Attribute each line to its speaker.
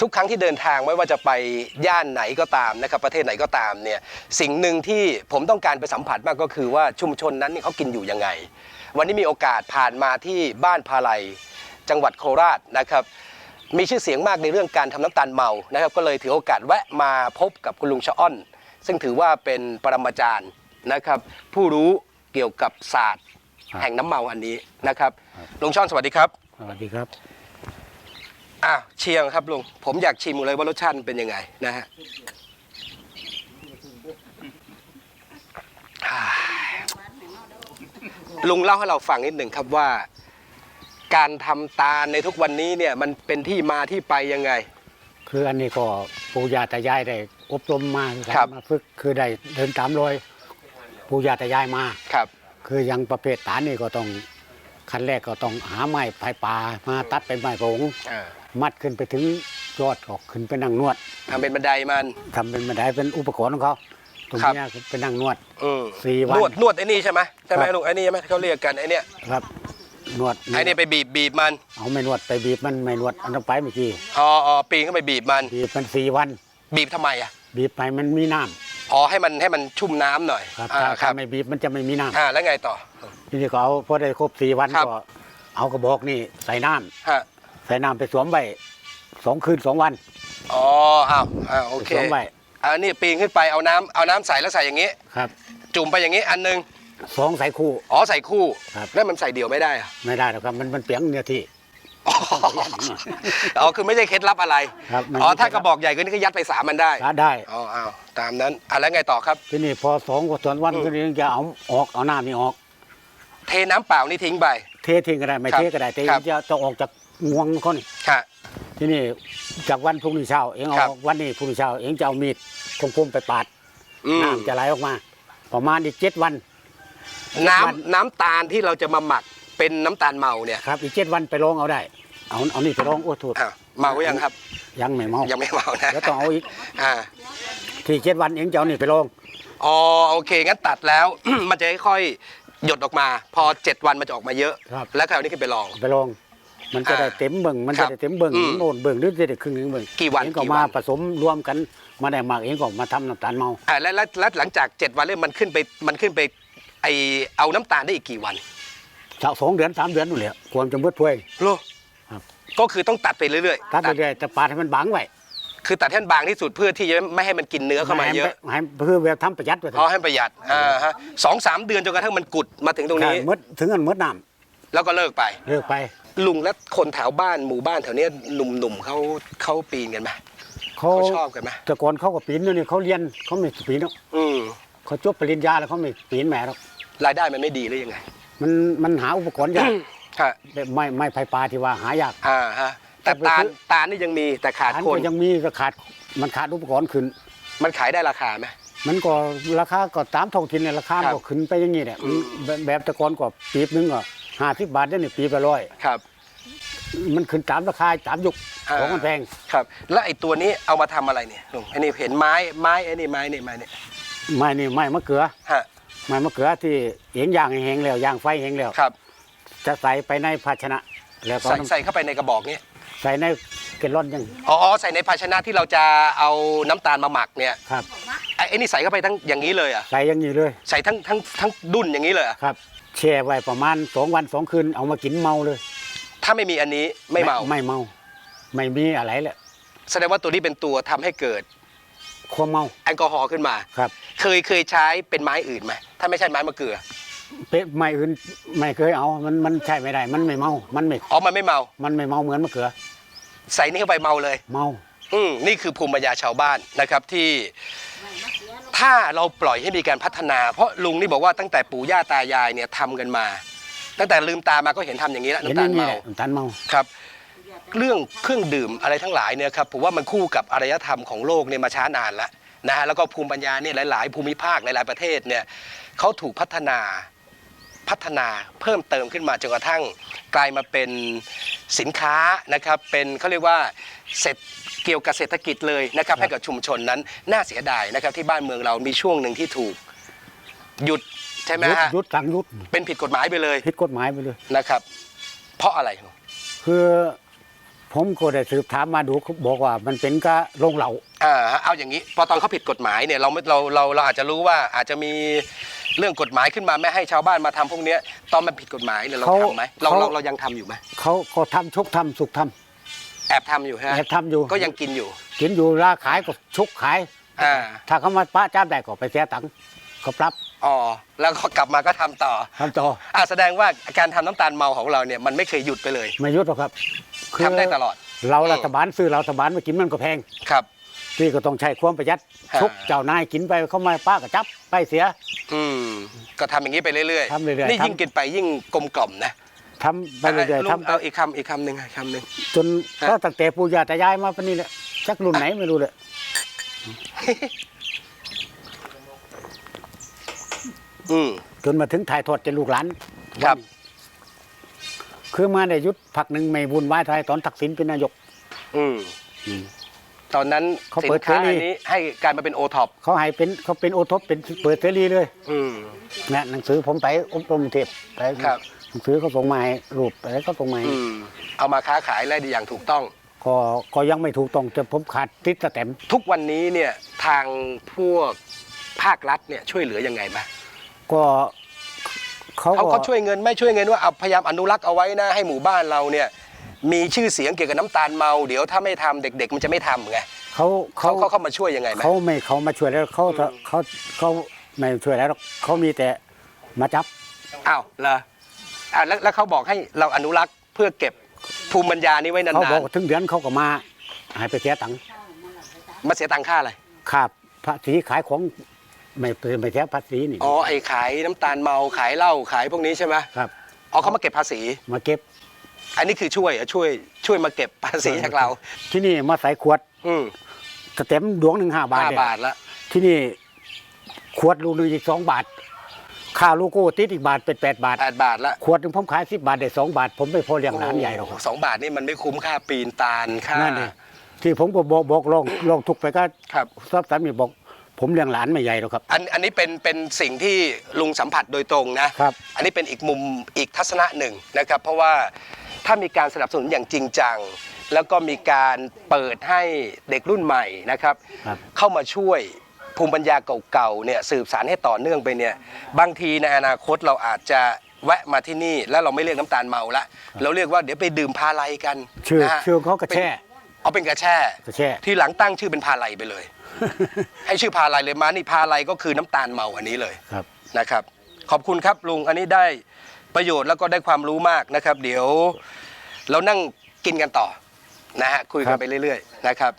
Speaker 1: ทุกครั้งที่เดินทางไม่ว่าจะไปย่านไหนก็ตามนะครับประเทศไหนก็ตามเนี่ยสิ่งหนึ่งที่ผมต้องการไปสัมผัสมากก็คือว่าชุมชนนั้นนี่เขากินอยู่ยังไง วันนี้มีโอกาสผ่านมาที่บ้านพาไลจังหวัดโคราชนะครับมีชื่อเสียงมากในเรื่องการทำน้ำตาลเมานะครับก็เลยถือโอกาสแวะมาพบกับคุณลุงชะอ้อน ซึ่งถือว่าเป็นปรมาจารย์นะครับผู้รู้เกี่ยวกับศาสตร์
Speaker 2: ครับ
Speaker 1: แห่งน้ำเมาอันนี้นะครับลุงช่อนสวัสดีครับ
Speaker 2: สวัสดีครับ
Speaker 1: อะเชียงครับลุงผมอยากชิมเลยว่ารสชาติมันเป็นยังไงนะฮะอ่าลุงเล่าให้เราฟังนิดหนึ่งครับว่า การทำตาลในทุกวันนี้เนี่ยมันเป็นที่มาที่ไปยังไง
Speaker 2: คืออันนี้ก็ปู่ย่าตายายได้อบรมมา
Speaker 1: ครับ
Speaker 2: มาฝึกคือได้เดินตามรอยปู่ย่าตายายมา
Speaker 1: ครับ
Speaker 2: คืออยังประเภทตาลนี่ก็ต้อง ขั้นแรกก็ต้องหาไม้ไผ่ป่ามาตัดเป็นไม้โผง
Speaker 1: อ่า
Speaker 2: มัดขึ้นไปถึงยอดก็ขึ้นไปนั่งนวด
Speaker 1: ทำเป็นบันไดมัน
Speaker 2: ทำเป็นบันไดเป็นอุปกรณ์ของเขาตรง
Speaker 1: ครับ
Speaker 2: เนี้ยคือไปนั่งนวด
Speaker 1: อืม
Speaker 2: สี่วัน
Speaker 1: นวดนวดไอ้นี่ใช่ไหมใช่ไหม
Speaker 2: ครับ
Speaker 1: ลุงไอ้นี่ใช่ไหมที่เขาเรียกกันไอ้เนี่ย
Speaker 2: ครับนวด
Speaker 1: ไอ้นี่ไปบีบบีบมัน
Speaker 2: เอาไม่นวดไปบีบมันไม่นวดอันต้องไปเมื่อกี้
Speaker 1: อ๋ออ๋อปีนเข้าไปบีบมัน
Speaker 2: บีบมันสี่วัน
Speaker 1: บีบทำไมอะ
Speaker 2: บีบไปมันมีน้ำ
Speaker 1: อ๋อให้มันให้มันชุ่มน้ำหน่อย
Speaker 2: ครับ
Speaker 1: อ่า
Speaker 2: ถ้า
Speaker 1: ครั
Speaker 2: ถ้า
Speaker 1: บ
Speaker 2: ไม่บีบมันจะไม่มีน้ำ
Speaker 1: อ่าแล้วไงต่อ
Speaker 2: ทีนี้ก็เอาพอได้ครบสี่วัน
Speaker 1: ครับ
Speaker 2: ก็เอากระบอกนี่ใส่น้ำ
Speaker 1: ฮะ
Speaker 2: ใส่น้ำไปสวมไว้สองคืนสองวัน
Speaker 1: อ๋ออ้าวอ้าวโอเค
Speaker 2: ไปสวมไว้
Speaker 1: อันนี้ปีนขึ้นไปเอาน้ำเอาน้ำใส่แล้วใส่อย่างนี้
Speaker 2: ครับ
Speaker 1: จุ่มไปอย่างนี้อันหนึง
Speaker 2: สองใส่คู่
Speaker 1: อ๋อใส่คู่
Speaker 2: ครับ
Speaker 1: แล้วมันใส่เดี่ยวไม่ได้อะ
Speaker 2: ไม่ได้หรอกครับมันมันเปียงเนื้อที่
Speaker 1: อ๋ออ๋อคือไม่ใช่เคล็ดลับอะไร
Speaker 2: ครับมัน
Speaker 1: อ๋อถ้ากระบอกใหญ่ก็นี่ก็ยัดไปสามมันได้
Speaker 2: ก็ได้
Speaker 1: อ๋ออ้าวตามนั้นอะแล้วไงต่อครับ
Speaker 2: ทีนี้พอสองกว่าสวนวัน
Speaker 1: อืม
Speaker 2: ก็นี่จะเอาออกเอาน้ำนี่ออก
Speaker 1: เทน้ำเปล่านี่ทิ้งไป
Speaker 2: เททิ้งก็ได้ไม่
Speaker 1: ครับ
Speaker 2: เทก็ได้แต่
Speaker 1: ครับ
Speaker 2: จะจะออกจากงวงเขานี่
Speaker 1: ค่ะ
Speaker 2: ทีนี้จากวันพรุ่งนี้เช้าเองเอา
Speaker 1: ครับ
Speaker 2: วันนี้พรุ่งนี้เช้าเองจะเอามีดคมๆไปปาด
Speaker 1: อืม
Speaker 2: น้ำจะไหลออกมา ประมาณอีกเจ็ดวัน
Speaker 1: น้ำ
Speaker 2: วัน
Speaker 1: น้ำตาลที่เราจะมาหมักเป็นน้ำตาลเมาเนี่ย
Speaker 2: ครับอีกเจ็ดวันไปลองเอาได้ เอาเอานี่ไปลองโอ้ถูก
Speaker 1: อ้าวเมาหรือยังครับ
Speaker 2: ยังไม่เมา
Speaker 1: ยังไม่เมานะ
Speaker 2: แล้วต้องเอาอีก
Speaker 1: อ่า
Speaker 2: ที่เจ็ดวันเองจะเอานี่ไปลอง
Speaker 1: อ๋อโอเคงั้นตัดแล้ว มันจะค่อยๆหยดออกมา พอ7วันมันจะออกมาเยอะ
Speaker 2: ครับ
Speaker 1: แล้วคราวนี้ขึ้นไปลอง
Speaker 2: ไปลองมันจะได้
Speaker 1: อ่า
Speaker 2: เต็มเบิ่งมัน
Speaker 1: ครั
Speaker 2: จะ
Speaker 1: บ
Speaker 2: ได้เต็มเบิ่ง
Speaker 1: อืม
Speaker 2: โน่นเบิ่งหรือจะได้ครึ่งหนึงเบิ่ง
Speaker 1: กี่วัน
Speaker 2: เองก็
Speaker 1: กี่
Speaker 2: มา
Speaker 1: วัน
Speaker 2: ผสมรวมกันมาได้หมักเองก็มาทำน้ำตาลเมา
Speaker 1: อ่าแล้วแล้วแล้วหลังจาก7วันเรื่มันขึ้นไปมันขึ้นไปไอเอาน้ำตาลได้อีกกี่วัน
Speaker 2: สักสองเดือนสามเดือนนู่นแหละควรจะมืดถ้วย
Speaker 1: โล
Speaker 2: ครับ
Speaker 1: ก็คือต้องตัดไปเรื่อยๆ
Speaker 2: ตัดเรื่อยๆแต่ปาดให้มันบางไว้
Speaker 1: คือตัดให้มันบางที่สุดเพื่อที่จะไม่ให้มันกินเนื้อเข้ามาเยอะ
Speaker 2: ให้เพื่อเวลาทำประหยัดไว้เถ
Speaker 1: อ๋อ
Speaker 2: อะ
Speaker 1: ให้ประหยัดอ่าฮะสองสามเดือนจนกระทั่งมันกุดมาถึงตรงนี้
Speaker 2: ใช่มืดถึงกันมืดน้
Speaker 1: แล้วก็เลิกไปำ
Speaker 2: เลิกไป
Speaker 1: ลุงและคนแถวบ้านหมู่บ้านแถวเนี้ยหนุ่มๆเขาเขาปีนกันไหม
Speaker 2: เขา
Speaker 1: เขาชอบกันไหม
Speaker 2: แต่ก่อนเขาก็ปีนอยู่นี่เขาเรียนเขาไม่ปีนหรอก
Speaker 1: อืม
Speaker 2: เขาจบปริญญาแล้วเขาไม่ปีนแหม่หรอก
Speaker 1: รายได้มันไม่ดีหรือยังไง
Speaker 2: มันมันหาอุปกรณ์ยาก
Speaker 1: ฮะ
Speaker 2: แบบไม้ไม้ไผ่ปลาที่ว่าหายาก
Speaker 1: อ่าฮะแต่
Speaker 2: แต่ไป
Speaker 1: ตาล
Speaker 2: ซื้อ
Speaker 1: ตาลนี่ยังมีแต่ขาด
Speaker 2: อัน
Speaker 1: คน
Speaker 2: ก็ยังมีก็ขาดมันขาดอุปกรณ์ขึ้น
Speaker 1: มันขายได้ราคาไหม
Speaker 2: มันก็ราคาก็ตามท้องถิ่นเนี่ยราคา
Speaker 1: ครับ
Speaker 2: ก็ขึ้นไปอย่างนี้แหละ
Speaker 1: อืม
Speaker 2: แบบแบบแต่ก่อนก็ปีบนึงก็ห้าสิบบาทได้นี่ปีไปร้อย
Speaker 1: ครับ
Speaker 2: มันขึ้นตามราคาตามยุค
Speaker 1: อ่า
Speaker 2: ของมันแพง
Speaker 1: ครับ แล้วไอ้ตัวนี้เอามาทำอะไรเนี่ยลุงไอ้นี่เห็นไม้ไม้ไอ้นี่ไม้นี่ไม้นี่
Speaker 2: ไม้นี่ไม้มะเขือ
Speaker 1: ฮะ
Speaker 2: ไม้มะเขือที่เองย่างให้แห้งแล้วย่างไฟแห้งแล้ว
Speaker 1: ครับ
Speaker 2: จะใส่ไปในภาชนะ แล้วก็
Speaker 1: ใส่ใส่เข้าไปในกระบอกนี้
Speaker 2: ใส่ในเกลลอนยัง
Speaker 1: อ๋ออ๋อใส่ในภาชนะที่เราจะเอาน้ำตาลมาหมักเนี่ย
Speaker 2: ครับ
Speaker 1: ไอ้ไอ้นี่ใส่เข้าไปทั้งอย่างนี้เลยเหรอะ
Speaker 2: ใส่อย่างนี้เลย
Speaker 1: ใส่ทั้งทั้งทั้งดุนอย่างนี้เลยเหรอ
Speaker 2: ครับแช่ไว้ประมาณสองวันสองคืนเอามากินเมาเลย
Speaker 1: ถ้าไม่มีอันนี้ไม่เมา
Speaker 2: ไม่เมา ไม่มีอะไรแหละ
Speaker 1: แสดงว่าตัวนี้เป็นตัวทำให้เกิด
Speaker 2: ความเมา
Speaker 1: แอลกอฮอล์ขึ้นมา
Speaker 2: ครับ
Speaker 1: เคยเคยใช้เป็นไม้อื่นไหมถ้าไม่ใช่ไม้มะเขือ
Speaker 2: เป๊ะไม่อื่นไม่เคยเอา มันมันใช่ไม่ได้ มันไม่เมา มันไม่
Speaker 1: อ๋อมันไม่เมา
Speaker 2: มันไม่เมาเหมือนมะเขือ
Speaker 1: ใส่นี่เข้าไปเมาเลย
Speaker 2: เมา
Speaker 1: อืมนี่คือภูมิปัญญาชาวบ้านนะครับที่ถ้าเราปล่อยให้มีการพัฒนา เพราะลุงนี่บอกว่าตั้งแต่ปู่ย่าตายายเนี่ยทำกันมา ตั้งแต่ลืมตามาก็เห็นทำอย่างนี้แล้ว
Speaker 2: เห็น
Speaker 1: น้ำ
Speaker 2: อ
Speaker 1: ตาล
Speaker 2: ย่างนี้
Speaker 1: เมา
Speaker 2: แหละน้ำตาลเมา
Speaker 1: ครับ เรื่องเครื่องดื่มอะไรทั้งหลายเนี่ยครับผมว่ามันคู่กับอารยธรรมของโลกเนี่ยมาช้านานแล้วนะฮะแล้วก็ภูมิปัญญาเนี่ยหลาย ๆ ภูมิภาคหลาย ๆ ประเทศเนี่ยเขาถูกพัฒนา พัฒนาเพิ่มเติมขึ้นมาจนกระทั่งกลายมาเป็นสินค้านะครับเป็นเขาเรียกว่าเสร็จเกี่ยวกับเศรษฐกิจเลยนะครับให้กับชุมชนนั้นน่าเสียดายนะครับที่บ้านเมืองเรามีช่วงหนึ่งที่ถูกหยุดใช่ไหม
Speaker 2: ยุด
Speaker 1: ฮะ
Speaker 2: ยุดสั่งยุด
Speaker 1: เป็นผิดกฎหมายไปเลย
Speaker 2: ผิดกฎหมายไปเลย
Speaker 1: นะครับ เพราะอะไร
Speaker 2: คือพผมก็ได้สืบถามมาดูเขาบอกว่ามันเป็นก็โรงเหล่า
Speaker 1: อ่าเอาอย่างนี้ พอตอนเขาผิดกฎหมายเนี่ยเราไม่เราเราเราอาจจะรู้ว่าอาจจะมี เรื่องกฎหมายขึ้นมาไม่ให้ชาวบ้านมาทำพวกเนี้ยตอนมันผิดกฎหมายเนี่ยเรา
Speaker 2: เขา
Speaker 1: ทำไหมเรา
Speaker 2: เขา
Speaker 1: เราเรายังทำอยู่ไหม
Speaker 2: เขาก็ทำชุกทำสุกทำ
Speaker 1: แอบทำอยู่ฮะ
Speaker 2: แอบทำอยู่
Speaker 1: ก็ยังกินอยู่
Speaker 2: กินอยู่ราขายก็ชุกขาย
Speaker 1: อ่า
Speaker 2: ถ้าเขามาป้าจ้าได้ก็ไปเสียตังค์ก็ปรับ
Speaker 1: อ๋อแล้วก็กลับมาก็ทำต่อ
Speaker 2: ทำต่อ
Speaker 1: อ่าแสดงว่าการทำน้ำตาลเมาของเราเนี่ยมันไม่เคยหยุดไปเลย
Speaker 2: ไม่ยุดหรอกครับ
Speaker 1: ทำได้ตลอด
Speaker 2: เรารัฐบาลซื้อเรารัฐบาลมากินมันก็แพง
Speaker 1: ครับ
Speaker 2: พี่ก็ต้องใช้ความประหยัด
Speaker 1: ฮะ
Speaker 2: ชุกเจ้านายกินไปเขามาป้าก็จับไปเสีย
Speaker 1: อืม ก็ทำอย่างนี้ไปเรื่อย
Speaker 2: ทำเรื่อยๆ
Speaker 1: นี่
Speaker 2: ทำ
Speaker 1: ยิ่งกินไปยิ่งกลมกล่อมนะ
Speaker 2: ทำไปเรื่อย
Speaker 1: ลุ
Speaker 2: ๆ
Speaker 1: ง
Speaker 2: ทำไป
Speaker 1: เอาอีกคำอีกคำหนึ่งอีกคำหนึ่ง
Speaker 2: จน
Speaker 1: ฮะ
Speaker 2: ก็ตั้งแต่ปู่ย่าตายายมาปานนี้แหละชักรุ่นไหนไม่รู้เลย
Speaker 1: อืม
Speaker 2: จนมาถึงถ่ายทอดจะลูกหลาน
Speaker 1: ครับ
Speaker 2: คือมาในยุทธผักหนึ่งไม่บุญไหว้ไทยตอนทักษิณเป็นนายก
Speaker 1: อืม
Speaker 2: อืม
Speaker 1: ตอนนั้น
Speaker 2: เขา
Speaker 1: สิ
Speaker 2: เปิ
Speaker 1: น
Speaker 2: ด
Speaker 1: ค้า
Speaker 2: เสรี
Speaker 1: อันนี้ให้กลายมาเป็นโอท็อป
Speaker 2: เขาให้เป็นเขาเป็นโอทบเป็นเปิดเสรีเลย
Speaker 1: อืม
Speaker 2: นะหนังสือผมไปอบรมเทพไป
Speaker 1: ครับ
Speaker 2: หนังสือเขาส่งมาให้รูปอะไรเขาส่งมาให้
Speaker 1: อืมเอามาค้าขายได้อย่างถูกต้อง
Speaker 2: ก็ก็ยังไม่ถูกต้องแต่ผมขาดติดสแตมป์
Speaker 1: ทุกวันนี้เนี่ยทางพวกภาครัฐเนี่ยช่วยเหลือยังไงบ้าง
Speaker 2: ก็เขา
Speaker 1: เขา
Speaker 2: ก็
Speaker 1: เขาช่วยเงินไม่ช่วยเงินว่าเอาพยายามอนุรักษ์เอาไว้นะให้หมู่บ้านเราเนี่ย มีชื่อเสียงเกี่ยวกับน้ำตาลเมาเดี๋ยวถ้าไม่ทำเด็ก ๆ มันจะไม่ทำไง
Speaker 2: เขา
Speaker 1: เขา
Speaker 2: เขา
Speaker 1: เขาเข้ามาช่วยยังไงไหม
Speaker 2: เขาไม่เขามาช่วยแล้วเขาจะเขาเขาไม่ช่วยแล้วหรอกเขามีแต่มาจับ
Speaker 1: อ้าวเหรออ่าแล้วแล้วเขาบอกให้เราอนุรักษ์เพื่อเก็บภูมิปัญญานี้ไว้นา
Speaker 2: เขาบ
Speaker 1: น
Speaker 2: อกถึงเดือนเขาก็มาให้ไปเสียตังค์
Speaker 1: ๆมาเสียตังค่าอะไร
Speaker 2: ค่าภาษีขายของไม่ไม่เสียภาษีนี่
Speaker 1: อ๋อไอ้ขายน้ำตาลเมาขายเหล้าขายพวกนี้ใช่ไหม
Speaker 2: ครับ
Speaker 1: อ๋อเขามาเก็บภาษี
Speaker 2: มาเก็บ
Speaker 1: อันนี้คือช่วยเหรอช่วยช่วยมาเก็บภาษีจากเรา
Speaker 2: ที่นี่มาใส่ขวด
Speaker 1: อืม
Speaker 2: สเต็มดวงหนึ่งห้าบาท
Speaker 1: ห้า
Speaker 2: เนี่ย
Speaker 1: บาทละ
Speaker 2: ที่นี่ขวดลูกหนึงอีกสองบาท ค่าลูกโก้ติดอีกบาทเป็นแปดบาท
Speaker 1: แปดบาทละ
Speaker 2: ขวดหนึ่งผมขายสิบบาทได้สองบาท ผมไม่พอเลี้ยงหลานใหญ่หรอกครับ
Speaker 1: สองบาทนี่มันไม่คุ้มค่าปีนตาลค่า
Speaker 2: นั่นเองที่ผมก็บอกบอกลองลองทุกไปก็
Speaker 1: ครับ
Speaker 2: ทรัพย์สามีบอก ผมเลี้ยงหลานไม่ใหญ่หรอกครับ
Speaker 1: อันอันนี้เป็นเป็นสิ่งที่ลุงสัมผัสโดยตรงนะ
Speaker 2: ครับ
Speaker 1: อันนี้เป็นอีกมุมอีกทัศนะหนึ่งนะครับ เพราะว่า ถ้ามีการสนับสนุนอย่างจริงจัง แล้วก็มีการเปิดให้เด็กรุ่นใหม่นะครับ
Speaker 2: ครับ
Speaker 1: เข้ามาช่วยภูมิปัญญาเก่าๆเนี่ยสืบสารให้ต่อเนื่องไปเนี่ยบางทีในอนาคตเราอาจจะแวะมาที่นี่ แล้วเราไม่เรียกน้ำตาลเมาละเราเรียกว่าเดี๋ยวไปดื่มพาไลกัน
Speaker 2: ชื่อ
Speaker 1: นะฮะ
Speaker 2: ชื่อเขากระแช่
Speaker 1: เอาเป็นกระแช่
Speaker 2: กระแช่
Speaker 1: ที่หลังตั้งชื่อเป็นพาไลไปเลย ให้ชื่อพาไลเลยมานี่พาไลก็คือน้ำตาลเมาอันนี้เลย
Speaker 2: ครับ
Speaker 1: นะครับ ขอบคุณครับลุงอันนี้ได้ ประโยชน์แล้วก็ได้ความรู้มากนะครับ เดี๋ยวเรานั่งกินกันต่อนะฮะคุยกันไปเรื่อยๆนะครับ